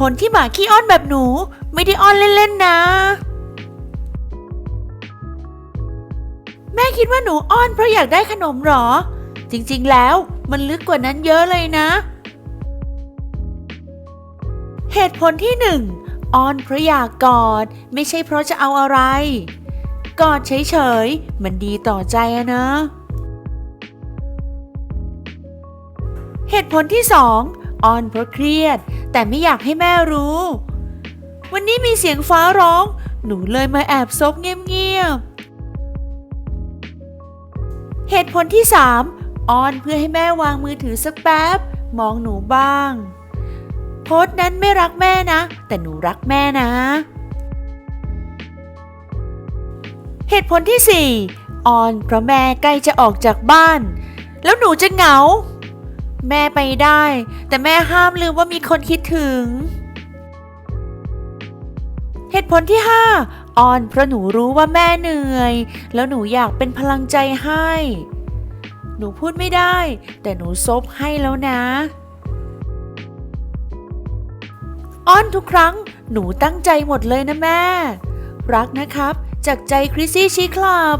ผลที่หมาขี้อ้อนแบบหนูไม่ได้อ้อนเล่นๆนะ แม่คิดว่าหนูอ้อนเพราะอยากได้ขนมหรอ จริงๆแล้วมันลึกกว่านั้นเยอะเลยนะ เหตุผลที่หนึ่งอ้อนเพราะอยากกอด ไม่ใช่เพราะจะเอาอะไร กอดเฉยๆ มันดีต่อใจอะนะ เหตุผลที่สอง อ้อนเพราะเครียด แต่ไม่อยากให้แม่รู้ วันนี้มีเสียงฟ้าร้อง หนูเลยมาแอบซบเงียบๆ เหตุผลที่สามอ้อนเพื่อให้แม่วางมือถือสักแป๊บ มองหนูบ้าง โพสต์นั้นไม่รักแม่นะ แต่หนูรักแม่นะ เหตุผลที่สี่ออนเพราะแม่ใกล้จะออกจากบ้าน แล้วหนูจะเหงา แม่ไปได้ แต่แม่ห้ามลืมว่ามีคนคิดถึง เหตุผลที่ห้าออนเพราะหนูรู้ว่าแม่เหนื่อย แล้วหนูอยากเป็นพลังใจให้ หนูพูดไม่ได้ แต่หนูซบให้แล้วนะอ้อนทุกครั้งหนูตั้งใจหมดเลยนะแม่ รักนะครับ จากใจคริสซี่ชีคลับ